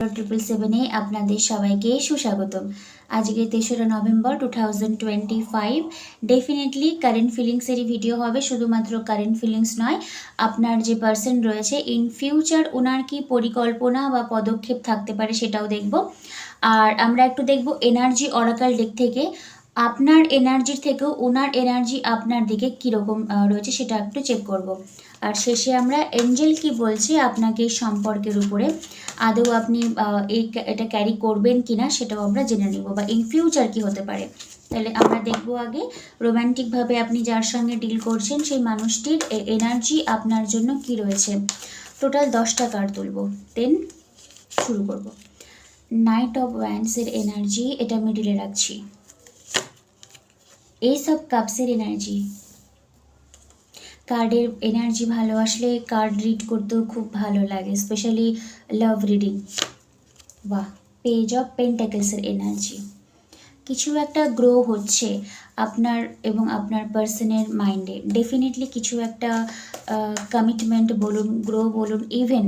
Triple সেভেনে আপনাদের সবাইকে সুস্বাগতম। আজকে তেসরা November two thousand twenty five definitely current ফিলিংসেরই video হবে, শুধুমাত্র কারেন্ট ফিলিংস নয়, আপনার যে পার্সন রয়েছে ইন ফিউচার ওনার কি পরিকল্পনা বা পদক্ষেপ থাকতে পারে সেটাও দেখব। আর আমরা একটু দেখব এনার্জি অরাকাল দিক থেকে, আপনার এনার্জির থেকেও ওনার এনার্জি আপনার দিকে কীরকম রয়েছে সেটা একটু চেক করব। আর শেষে আমরা এঞ্জেল কি বলছে? আপনাকে এই সম্পর্কের উপরে। আদৌ আপনি এই এটা ক্যারি করবেন কিনা সেটাও আমরা জেনে নেব। বা ইন ফিউচার কি হতে পারে? তাহলে আমরা দেখব আগে রোম্যান্টিকভাবে আপনি যার সঙ্গে ডিল করছেন সেই মানুষটির এনার্জি আপনার জন্য কি রয়েছে। টোটাল দশটা কার্ড তুলব। দেন শুরু করব। নাইট অফ ওয়ান্সের এনার্জি এটা মিডিলে রাখছি। এই সব কাপসের এনার্জি কার্ডের এনার্জি ভালো, আসলে কার্ড রিড করতেও খুব ভালো লাগে স্পেশালি লাভ রিডিং বাহ পেজ অফ পেন্টাকেলসের এনার্জি কিছু একটা গ্রো হচ্ছে আপনার এবং আপনার পার্সনের মাইন্ডে ডেফিনেটলি কিছু একটা কমিটমেন্ট বলুন গ্রো বলুন ইভেন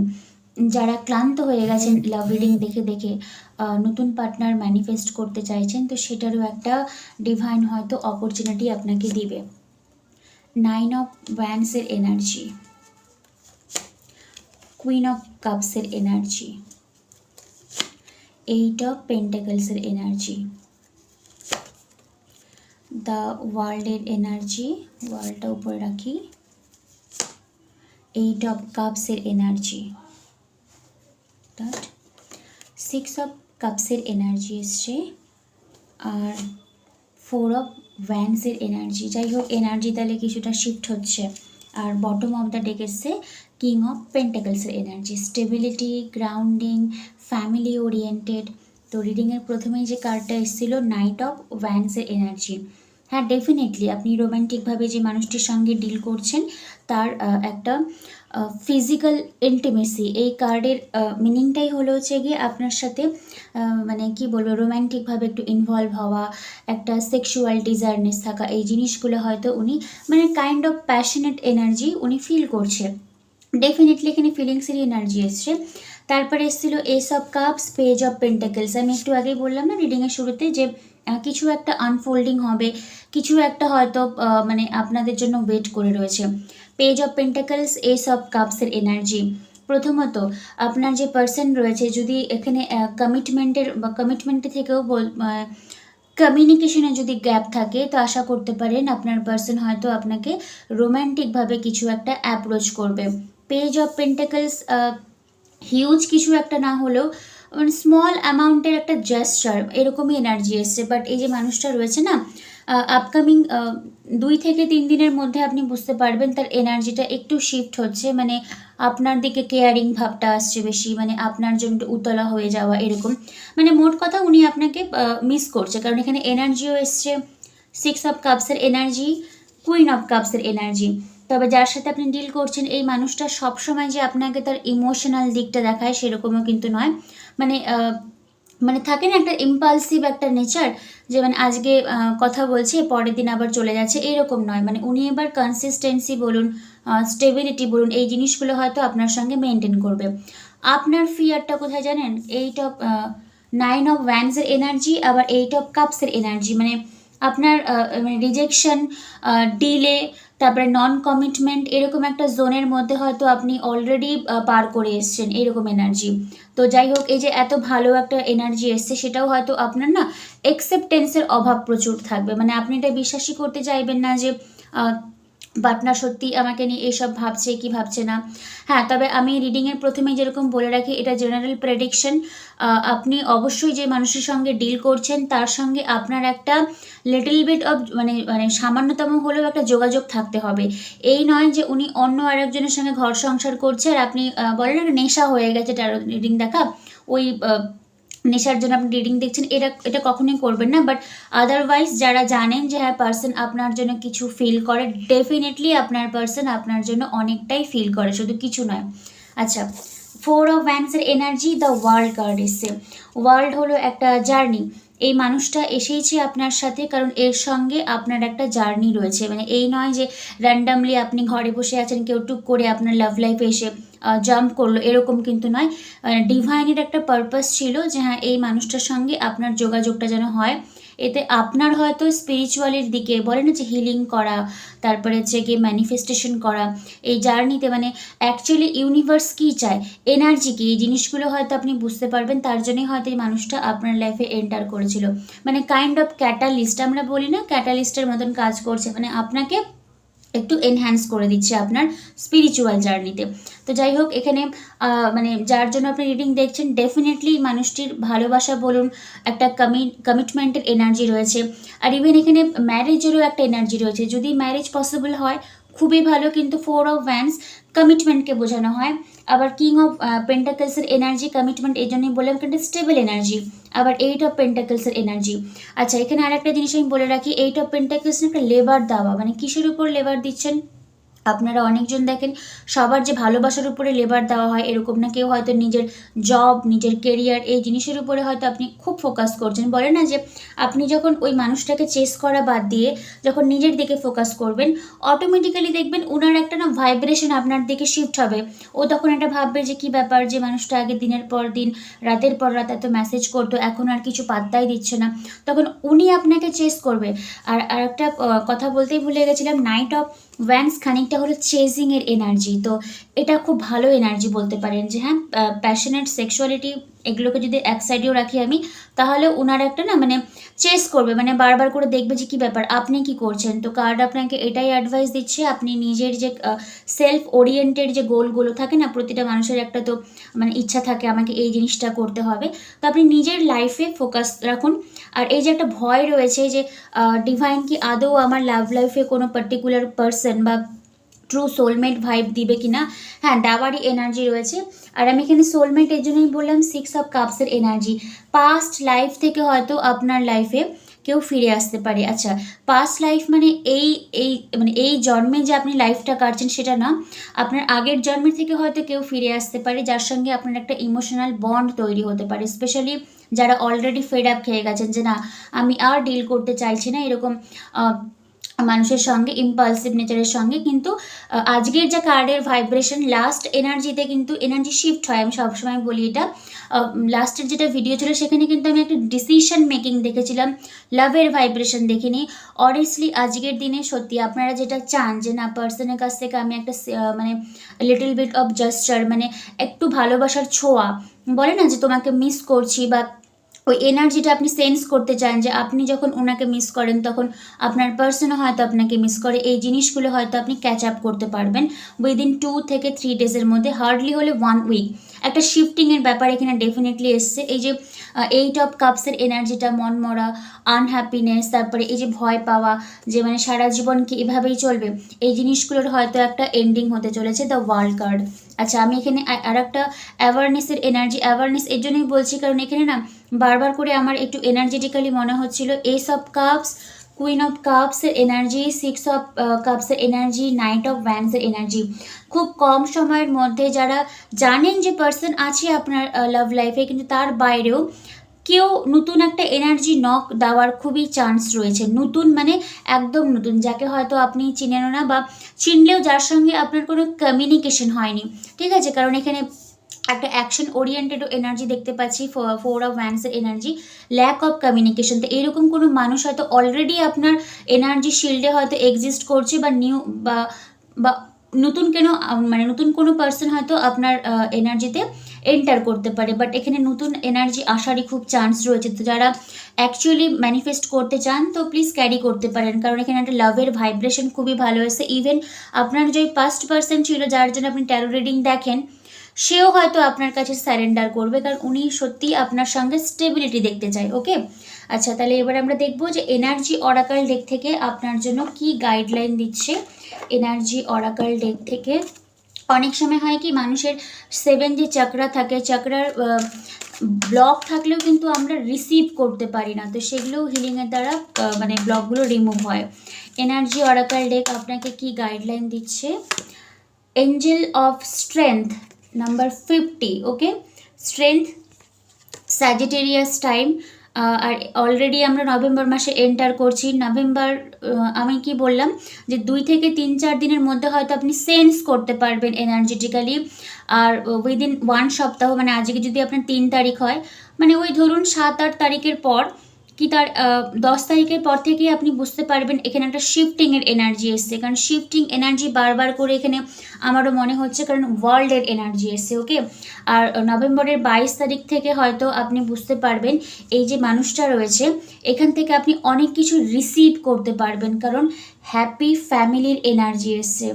যারা ক্লান্ত হয়ে গেছেন লাভ রিডিং দেখে দেখে নতুন পার্টনার ম্যানিফেস্ট করতে চাইছেন, তো সেটারও একটা ডিভাইন হয়তো অপরচুনিটি আপনাকে দিবে। নাইন অফ ওয়ান্সের এনার্জি কুইন অফ কাপসের এনার্জি এইট অফ পেন্টাকলসের এনার্জি দ্য ওয়ার্ল্ডের এনার্জি ওয়ার্ল্ডটা উপরে রাখি এইট অফ কাপসের এনার্জি দ্যাট সিক্স অফ কাপসের এনার্জি এসছে আর ফোর অফ ভ্যান্সের এনার্জি যাই হোক এনার্জি তাহলে কিছুটা শিফট হচ্ছে। আর বটম অফ দ্য ডেক এসছে king of পেন্টাকলসের energy stability grounding family oriented তো রিডিংয়ের প্রথমেই যে কার্ডটা এসেছিল নাইট অফ ভ্যান্সের এনার্জি হ্যাঁ ডেফিনেটলি আপনি রোম্যান্টিকভাবে যে মানুষটির সঙ্গে ডিল করছেন, তার একটা ফিজিক্যাল ইন্টিমেসি এই কার্ডের মিনিংটাই হলো হচ্ছে গিয়ে আপনার সাথে মানে কি বলব রোম্যান্টিকভাবে একটু ইনভলভ হওয়া, একটা সেক্সুয়াল ডিজায়ারনেস থাকা, এই জিনিসগুলো হয়তো উনি মানে কাইন্ড অফ প্যাশনেট এনার্জি উনি ফিল করছে। ডেফিনেটলি এখানে ফিলিংসেরই এনার্জি এসছে। তারপরে এসেছিল ace of cups page of pentacles আমি একটু আগেই বললাম না রিডিংয়ের শুরুতে যে কিছু একটা আনফোল্ডিং হবে, কিছু একটা হয়তো মানে আপনাদের জন্য ওয়েট করে রয়েছে। Page of pentacles ace of কাপসের energy প্রথমত, আপনার যে পার্সন রয়েছে, যদি এখানে কমিটমেন্টের বা কমিটমেন্ট থেকেও বল কমিউনিকেশনে যদি গ্যাপ থাকে, তো আশা করতে পারেন আপনার পার্সন হয়তো আপনাকে রোম্যান্টিকভাবে কিছু একটা অ্যাপ্রোচ করবে। পেজ অফ পেন্টাকেলস হিউজ কিছু একটা না হলেও মানে স্মল অ্যামাউন্টের একটা জেস্টার এরকমই এনার্জি এসছে। বাট এই যে মানুষটা রয়েছে না আপকামিং দুই থেকে তিন দিনের মধ্যে আপনি বুঝতে পারবেন তার এনার্জিটা একটু শিফট হচ্ছে। মানে আপনার দিকে কেয়ারিং ভাবটা আসছে বেশি মানে আপনার জন্য উতলা হয়ে যাওয়া এরকম। মানে মোট কথা উনি আপনাকে মিস করছে। কারণ এখানে এনার্জিও এসছে। সিক্স অফ কাপসের এনার্জি কুইন অফ কাপসের এনার্জি তবে যার সাথে আপনি ডিল করছেন, এই মানুষটা সবসময় যে আপনাকে তার ইমোশনাল দিকটা দেখায় সেরকমও কিন্তু নয়। মানে মানে থাকে না একটা ইম্পালসিভ একটা নেচার যে মানে আজকে কথা বলছে, পরের দিন আবার চলে যাচ্ছে, এরকম নয়। মানে উনি এবার কনসিস্টেন্সি বলুন স্টেবিলিটি বলুন, এই জিনিসগুলো হয়তো আপনার সঙ্গে মেনটেন করবে। আপনার ফিয়ারটা কোথায় জানেন? এইট অফ নাইন অফ ওয়ান্সের এনার্জি আবার এইট অফ কাপসের এনার্জি মানে আপনার মানে রিজেকশন ডিলে তারপরে নন কমিটমেন্ট এরকম একটা জোনের মধ্যে হয়তো আপনি অলরেডি পার করে এসছেন, এরকম এনার্জি তো যাই হোক, এই যে এত ভালো একটা এনার্জি এসছে, সেটাও হয়তো আপনার না অ্যাকসেপ্টেন্সের অভাব প্রচুর থাকবে। মানে আপনি এটা বিশ্বাসই করতে চাইবেন না যে পার্টনার সত্যি আমাকে নিয়ে এসব ভাবছে কি ভাবছে না। হ্যাঁ তবে আমি রিডিংয়ের প্রথমে যেরকম বলে রাখি, এটা জেনারেল প্রেডিকশন আপনি অবশ্যই যে মানুষের সঙ্গে ডিল করছেন, তার সঙ্গে আপনার একটা লিটল বিট অফ মানে মানে সামান্যতম হলেও একটা যোগাযোগ থাকতে হবে। এই নয় যে উনি অন্য আরেকজনের সঙ্গে ঘর সংসার করছে আর আপনি বলেন না, নেশা হয়ে গেছে রিডিং দেখা? ওই নেশার জন্য আপনি রিডিং দেখছেন, এটা এটা কখনোই করবেন না বাট আদারওয়াইজ যারা জানেন যে হ্যাঁ পার্সন আপনার জন্য কিছু ফিল করে ডেফিনেটলি আপনার পার্সন আপনার জন্য অনেকটাই ফিল করে, শুধু কিছু নয়। আচ্ছা ফোর অফ ভ্যান্সের এনার্জি দ্য ওয়ার্ল্ড কার্ড এসছে ওয়ার্ল্ড হলো একটা জার্নি এই মানুষটা এসেইছে আপনার সাথে কারণ এর সঙ্গে আপনার একটা জার্নি রয়েছে। মানে এই নয় যে র্যান্ডামলি আপনি ঘরে বসে আছেন, কেউ টুক করে আপনার লাভ লাইফে এসে জাম্প করল, এরকম কিন্তু নয়। ডিভাইনের একটা পারপাস ছিল যে হ্যাঁ এই মানুষটার সঙ্গে আপনার যোগাযোগটা যেন হয়। এতে আপনার হয়তো স্পিরিচুয়ালের দিকে বলে না যে হিলিং করা, তারপরে হচ্ছে গিয়ে ম্যানিফেস্টেশন করা, এই জার্নিতে মানে অ্যাকচুয়ালি ইউনিভার্স কী চায় এনার্জি কি, এই জিনিসগুলো হয়তো আপনি বুঝতে পারবেন, তার জন্যই হয়তো এই মানুষটা আপনার লাইফে এন্টার করেছিল। মানে কাইন্ড অফ ক্যাটালিস্ট আমরা বলি না ক্যাটালিস্টের মতন কাজ করছে মানে আপনাকে একটু এনহ্যান্স করে দিচ্ছে আপনার স্পিরিচুয়াল জার্নিতে তো যাই হোক, এখানে মানে যার জন্য আপনি রিডিং দেখছেন ডেফিনেটলি মানুষটির ভালোবাসা বলুন, একটা কমি কমিটমেন্টের এনার্জি রয়েছে। আর ইভেন এখানে ম্যারেজেরও একটা এনার্জি রয়েছে। যদি ম্যারেজ পসিবল হয়, খুবই ভালো, কিন্তু ফোর অফ ভ্যান্স কমিটমেন্টকে বোঝানো হয়। আবার কিং অফ পেন্টাকেলসের এনার্জি কমিটমেন্ট এই জন্যই বললাম কিন্তু স্টেবল এনার্জি আবার এইট অফ পেন্টাকেলসের এনার্জি আচ্ছা এখানে আর একটা জিনিস আমি বলে রাখি এইট অফ পেন্টাকেলস একটা লেবার দেওয়া মানে কিসের উপর লেবার দিচ্ছেন? আপনারা অনেকজন দেখেন, সবার যে ভালোবাসার উপরে লেবার দেওয়া হয়, এরকম না কেউ হয়তো নিজের জব নিজের কেরিয়ার এই জিনিসের উপরে হয়তো আপনি খুব ফোকাস করছেন। বলে না যে আপনি যখন ওই মানুষটাকে চেস করা বাদ দিয়ে যখন নিজের দিকে ফোকাস করবেন অটোমেটিক্যালি দেখবেন ওনার একটা না ভাইব্রেশন আপনার দিকে শিফট হবে। ও তখন একটা ভাববে যে কি ব্যাপার যে মানুষটা আগে দিনের পর দিন, রাতের পর রাত এত মেসেজ করতো, এখন আর কিছু পাত্তাই দিচ্ছে না। তখন উনি আপনাকে চেস করবে। আর আর একটা কথা বলতেই ভুলে গেছিলাম নাইট অফ ভ্যান্স খানিকটা হলো চেজিংয়ের এনার্জি তো এটা খুব ভালো এনার্জি বলতে পারেন যে হ্যাঁ প্যাশনেট সেক্সুয়ালিটি এগুলোকে যদি এক সাইডেও রাখি আমি, তাহলে ওনার একটা না মানে চেস করবে মানে বারবার করে দেখবে যে কি ব্যাপার, আপনি কি করছেন? তো কার্ড আপনাকে এটাই অ্যাডভাইস দিচ্ছে, আপনি নিজের যে সেলফ ওরিয়েন্টেড যে গোলগুলো থাকে না, প্রতিটা মানুষের একটা তো মানে ইচ্ছা থাকে, আমাকে এই জিনিসটা করতে হবে। তো আপনি নিজের লাইফে ফোকাস রাখুন। আর এই যে একটা ভয় রয়েছে যে ডিভাইন কি আদৌ আমার লাভ লাইফে কোনো পার্টিকুলার পার্সন বা ট্রু সোলমেট ভাইব দিবে কি না হ্যাঁ দেওয়ারই এনার্জি রয়েছে। আর আমি এখানে সোলমেট এর জন্যই বললাম সিক্স অফ কাপসের এনার্জি পাস্ট লাইফ থেকে হয়তো আপনার লাইফে কেউ ফিরে আসতে পারে। আচ্ছা পাস্ট লাইফ মানে এই এই মানে এই জন্মে যে আপনি লাইফটা কাটছেন সেটা না। আপনার আগের জন্মের থেকে হয়তো কেউ ফিরে আসতে পারে, যার সঙ্গে আপনার একটা ইমোশনাল বন্ড তৈরি হতে পারে। স্পেশালি যারা অলরেডি ফেড আপ খেয়ে গেছেন যে না, আমি আর ডিল করতে চাইছি না, এরকম মানুষের সঙ্গে ইম্পালসিভ নেচারের সঙ্গে কিন্তু আজকের যে কার্ডের ভাইব্রেশন লাস্ট এনার্জিতে কিন্তু এনার্জি শিফট হয়। আমি সবসময় বলি এটা। লাস্টের যেটা ভিডিও ছিল, সেখানে কিন্তু আমি একটা ডিসিশন মেকিং দেখেছিলাম। লাভের ভাইব্রেশন দেখিনি। অনেস্টলি আজকের দিনে সত্যি আপনারা যেটা চান যে, না পার্সনের কাছ থেকে আমি একটা মানে লিটল বিট অফ জাস্টার মানে একটু ভালোবাসার ছোঁয়া, বলে না যে তোমাকে মিস করছি বা ওই এনার্জিটা আপনি সেন্স করতে চান যে আপনি যখন ওনাকে মিস করেন, তখন আপনার পার্সনও হয়তো আপনাকে মিস করে। এই জিনিসগুলো হয়তো আপনি ক্যাচ আপ করতে পারবেন উইদিন টু থেকে থ্রি ডেজের মধ্যে হার্ডলি হলে ওয়ান উইক একটা শিফটিংয়ের ব্যাপার এখানে ডেফিনেটলি এসছে। এই যে এইট অফ কাপসের এনার্জিটা মন মরা আনহ্যাপিনেস তারপরে এই যে ভয় পাওয়া, যে মানে সারা জীবন কি এভাবেই চলবে, এই জিনিসগুলোর হয়তো একটা এন্ডিং হতে চলেছে দ্য ওয়ার্ল্ড কার্ড আচ্ছা আমি এখানে আর একটা অ্যাওয়ারনেসের এনার্জি অ্যাওয়ারনেস এর জন্যই বলছি, কারণ এখানে না বারবার করে আমার একটু এনার্জেটিক্যালি মনে হচ্ছিল ace of cups queen of কাপসের energy six of কাপসের এনার্জি নাইট অফ ভ্যান্সের এনার্জি খুব কম সময়ের মধ্যে যারা জানেন যে পার্সন আছে আপনার লাভ লাইফে কিন্তু তার বাইরেও কেউ নতুন একটা এনার্জি নক দেওয়ার খুবই চান্স রয়েছে। নতুন মানে একদম নতুন, যাকে হয়তো আপনি চিনেনও না বা চিনলেও যার সঙ্গে আপনার কোনো কমিউনিকেশন হয়নি। ঠিক আছে? কারণ এখানে একটা অ্যাকশন ওরিয়েন্টেড এনার্জি দেখতে পাচ্ছি ফোর অফ ভ্যান্সের এনার্জি ল্যাক অফ কমিউনিকেশন তো এরকম কোনো মানুষ হয়তো অলরেডি আপনার এনার্জি শিল্ডে হয়তো এক্সিস্ট করছে বা নিউ বা বা নতুন কেন মানে নতুন কোনো পার্সন হয়তো আপনার এনার্জিতে এন্টার করতে পারে বাট এখানে নতুন এনার্জি আসারই খুব চান্স রয়েছে, তো যারা অ্যাকচুয়ালি ম্যানিফেস্ট করতে চান, তো প্লিজ ক্যারি করতে পারেন, কারণ এখানে একটা লাভের ভাইব্রেশন খুবই ভালো হয়েছে ইভেন আপনার যে পাস্ট পার্সন ছিল, যার জন্য আপনি ট্যারো রিডিং দেখেন সেও হয়তো আপনার কাছে স্যারেন্ডার করবে, কারণ উনি সত্যি আপনার সঙ্গে স্টেবিলিটি দেখতে চায় ওকে আচ্ছা তাহলে এবার আমরা দেখব যে এনার্জি অরাকাল ডেক থেকে আপনার জন্য কি গাইডলাইন দিচ্ছে। এনার্জি অরাকাল ডেক থেকে অনেক সময় হয় কি, মানুষের সেভেন যে চক্রা থাকে চক্রার ব্লক থাকলেও কিন্তু আমরা রিসিভ করতে পারি না, তো সেগুলোও হিলিংয়ের দ্বারা মানে ব্লকগুলো রিমুভ হয়। এনার্জি অরাকাল ডেক আপনাকে কি গাইডলাইন দিচ্ছে? Angel of strength number fifty okay strength Sagittarius time R already আমরা নভেম্বর মাসে এন্টার করছি। নভেম্বর আমি কি বললাম? যে দুই থেকে তিন, চার দিনের মধ্যে হয়তো আপনি সেন্স করতে পারবেন এনার্জেটিক্যালি আর উইদিন ওয়ান সপ্তাহ মানে আজকে যদি আপনার তিন তারিখ হয় মানে ওই ধরুন সাত, আট তারিখের পর কি তার দশ তারিখের পর থেকেই আপনি বুঝতে পারবেন এখানে একটা শিফটিংয়ের এনার্জি এসছে। কারণ শিফটিং এনার্জি বারবার করে এখানে আমারও মনে হচ্ছে, কারণ ওয়ার্ল্ডের এনার্জি এসছে ওকে আর নভেম্বরের বাইশ তারিখ থেকে হয়তো আপনি বুঝতে পারবেন, এই যে মানুষটা রয়েছে, এখান থেকে আপনি অনেক কিছু রিসিভ করতে পারবেন, কারণ হ্যাপি ফ্যামিলির এনার্জি এসছে।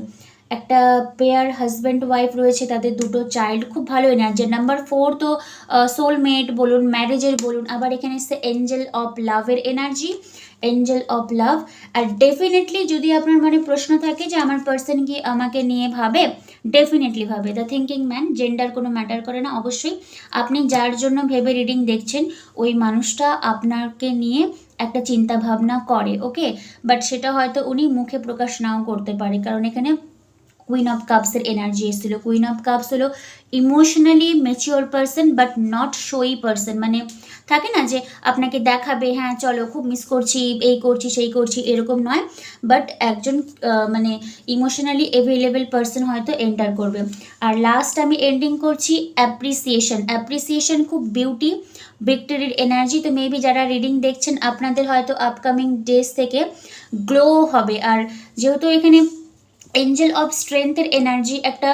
একটা পেয়ার হাজব্যান্ড ওয়াইফ রয়েছে, তাদের দুটো চাইল্ড খুব ভালো এনার্জি নাম্বার ফোর তো সোলমেট বলুন ম্যারেজের বলুন, আবার এখানে এসছে এঞ্জেল অফ লাভের এনার্জি এঞ্জেল অফ লাভ আর ডেফিনেটলি যদি আপনার মনে প্রশ্ন থাকে যে আমার পার্সন কি আমাকে নিয়ে ভাবে ডেফিনেটলি ভাবে। দ্য থিঙ্কিং ম্যান জেন্ডার কোনো ম্যাটার করে না, অবশ্যই। আপনি যার জন্য ভেবে রিডিং দেখছেন, ওই মানুষটা আপনাকে নিয়ে একটা চিন্তা ভাবনা করে ওকে বাট সেটা হয়তো উনি মুখে প্রকাশ নাও করতে পারে, কারণ এখানে কুইন অফ কাপসের এনার্জি এসেছিল কুইন অফ কাপস হলো emotionally mature person but not শোই person মানে থাকে না যে আপনাকে দেখাবে হ্যাঁ চলো খুব মিস করছি, এই করছি, সেই করছি, এরকম নয়। বাট একজন মানে ইমোশনালি অ্যাভেলেবেল পারসন হয়তো এন্টার করবে। আর লাস্ট আমি এন্ডিং করছি অ্যাপ্রিসিয়েশন অ্যাপ্রিসিয়েশন খুব বিউটি ভিক্টরির এনার্জি তো মেবি যারা রিডিং দেখছেন, আপনাদের হয়তো আপকামিং ডেজ থেকে গ্লো হবে। আর যেহেতু এখানে এঞ্জেল অফ স্ট্রেংথের এনার্জি একটা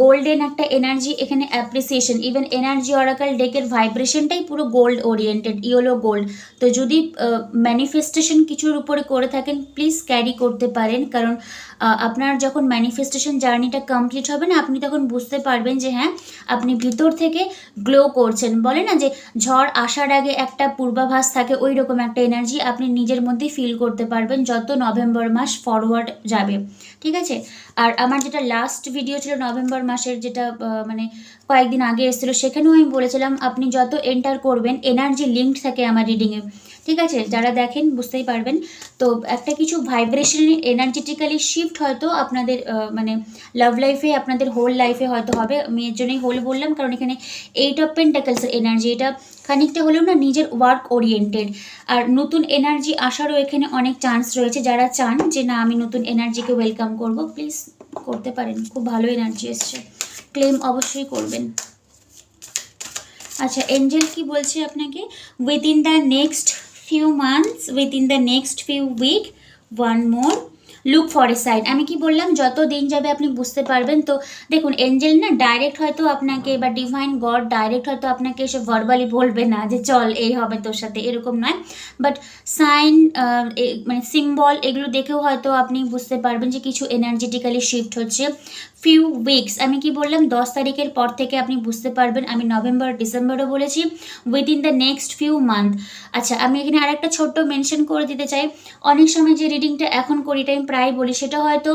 গোল্ডেন একটা এনার্জি এখানে অ্যাপ্রিসিয়েশন ইভেন এনার্জি অরাকাল ডেকের ভাইব্রেশনটাই পুরো গোল্ড ওরিয়েন্টেড ইয়েলো গোল্ড তো যদি ম্যানিফেস্টেশন কিছুর উপরে করে থাকেন প্লিজ ক্যারি করতে পারেন, কারণ আপনার যখন ম্যানিফেস্টেশন জার্নিটা কমপ্লিট হবে না, আপনি তখন বুঝতে পারবেন যে হ্যাঁ আপনি ভিতর থেকে গ্লো করছেন। বলে না যে ঝড় আসার আগে একটা পূর্বাভাস থাকে ওই রকম একটা এনার্জি আপনি নিজের মধ্যে ফিল করতে পারবেন যত নভেম্বর মাস ফরওয়ার্ড যাবে। ঠিক আছে? আর আমার যেটা লাস্ট ভিডিও ছিল নভেম্বর মাসের, যেটা মানে কয়েকদিন আগে এসেছিল, সেখানেও আমি বলেছিলাম, আপনি যত এন্টার করবেন এনার্জি লিঙ্কড থাকে আমার রিডিংয়ে ঠিক আছে? যারা দেখেন বুঝতেই পারবেন। তো একটা কিছু ভাইব্রেশন এনার্জেটিক্যালি শিফট হয়তো আপনাদের মানে লাভ লাইফে আপনাদের হোল লাইফে হয়তো হবে। আমি এর জন্যই হোল বললাম কারণ এখানে এইট অফ পেন্টাকেলসের এনার্জি এটা খানিকটা হলেও না নিজের ওয়ার্ক ওরিয়েন্টেড আর নতুন এনার্জি আসারও এখানে অনেক চান্স রয়েছে। যারা চান যে না আমি নতুন এনার্জিকে ওয়েলকাম করব প্লিজ করতে পারেন। খুব ভালো এনার্জি এসছে। ক্লেম অবশ্যই করবেন। আচ্ছা এঞ্জেল কি বলছে আপনাকে? Within the next few months within the next few week one more look for a side আমি কি বললাম? যত দিন যাবে আপনি বুঝতে পারবেন। তো দেখুন এঞ্জেল না ডাইরেক্ট হয়তো আপনাকে বা ডিভাইন গড ডাইরেক্ট হয়তো আপনাকে এসে ভার্বালি বলবে না যে চল, এই হবে তোর সাথে, এরকম নয়। বাট সাইন মানে সিম্বল এগুলো দেখেও হয়তো আপনি বুঝতে পারবেন যে কিছু এনার্জেটিক্যালি শিফট হচ্ছে। ফিউ উইকস আমি কি বললাম, দশ তারিখের পর থেকে আপনি বুঝতে পারবেন, আমি নভেম্বর, ডিসেম্বরও বলেছি within the next few month আচ্ছা আমি এখানে আরেকটা ছোট্ট মেনশন করে দিতে চাই। অনেক সময় যে রিডিংটা এখন করি, এটা আমি প্রায় বলি, সেটা হয়তো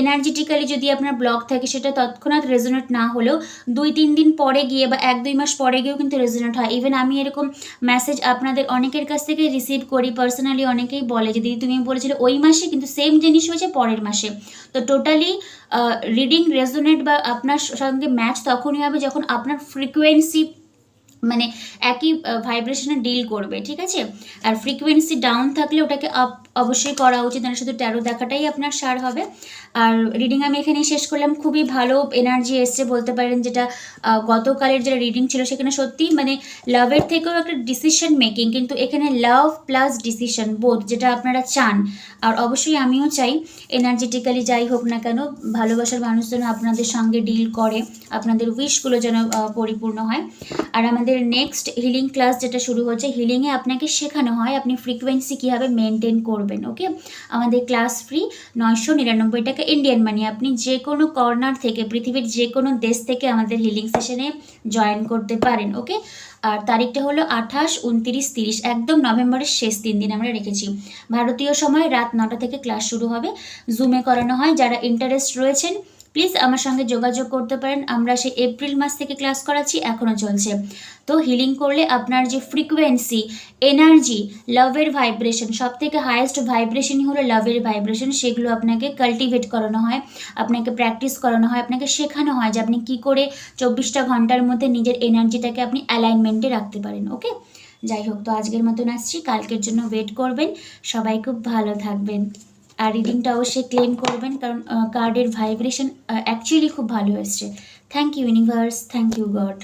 এনার্জেটিক্যালি যদি আপনার ব্লক থাকে, সেটা তৎক্ষণাৎ রেজোনেট না হলেও দুই, তিন দিন পরে গিয়ে বা এক, দুই মাস পরে গিয়েও কিন্তু রেজোনেট হয়। ইভেন আমি এরকম মেসেজ আপনাদের অনেকের কাছ থেকে রিসিভ করি পার্সোনালি অনেকেই বলে যে, দিদি, তুমি বলেছিলে ওই মাসে, কিন্তু সেম জিনিস হয়েছে পরের মাসে। তো টোটালি রিডিং রেজোনেট বা আপনার সঙ্গে ম্যাচ তখনই হবে যখন আপনার ফ্রিকোয়েন্সি মানে একই ভাইব্রেশনে ডিল করবে, ঠিক আছে? আর ফ্রিকোয়েন্সি ডাউন থাকলে ওটাকে আপ অবশ্যই করা উচিত না শুধু ট্যারো দেখাটাই আপনার সার হবে। আর রিডিং আমি এখানেই শেষ করলাম। খুবই ভালো এনার্জি এসছে, বলতে পারেন যেটা গতকালের যেটা রিডিং ছিল সেখানে সত্যি মানে লাভের থেকেও একটা ডিসিশন মেকিং কিন্তু এখানে লাভ প্লাস ডিসিশন বোধ যেটা আপনারা চান। আর অবশ্যই আমিও চাই এনার্জেটিক্যালি যাই হোক না কেন, ভালোবাসার মানুষ যেন আপনাদের সঙ্গে ডিল করে, আপনাদের উইশগুলো যেন পরিপূর্ণ হয়। আর আমাদের নেক্সট হিলিং ক্লাস যেটা শুরু হচ্ছে হিলিংয়ে আপনাকে শেখানো হয় আপনি ফ্রিকোয়েন্সি কীভাবে মেনটেন করবেন ওকে আমাদের ক্লাস ফ্রি নয়শো নিরানব্বই টাকা ইন্ডিয়ান মানি আপনি যে কোনো কর্নার থেকে, পৃথিবীর যে কোনো দেশ থেকে আমাদের হিলিং সেশনে জয়েন করতে পারেন ওকে আর তারিখটা হলো আঠাশ, উনতিরিশ, তিরিশ, একদম নভেম্বরের শেষ তিন দিন আমরা রেখেছি। ভারতীয় সময় রাত নটা থেকে ক্লাস শুরু হবে। জুমে করানো হয়। যারা ইন্টারেস্ট রয়েছেন প্লিজ আমার সঙ্গে যোগাযোগ করতে পারেন। আমরা সেই এপ্রিল মাস থেকে ক্লাস করাচ্ছি এখনও চলছে। তো হিলিং করলে আপনার যে ফ্রিকোয়েন্সি এনার্জি লাভের ভাইব্রেশন সব থেকে হায়েস্ট ভাইব্রেশনই হলো লাভের ভাইব্রেশন সেগুলো আপনাকে কাল্টিভেট করানো হয়, আপনাকে প্র্যাকটিস করানো হয়, আপনাকে শেখানো হয় যে আপনি কী করে চব্বিশটা ঘণ্টার মধ্যে নিজের এনার্জিটাকে আপনি অ্যালাইনমেন্টে রাখতে পারেন ওকে যাই হোক, তো আজকের মতন আসছি, কালকের জন্য ওয়েট করবেন। সবাই খুব ভালো থাকবেন। আর রিডিংটা অবশ্যই ক্লেম করবেন, কারণ কার্ডের ভাইব্রেশন অ্যাকচুয়ালি খুব ভালো এসছে। Thank you universe thank you God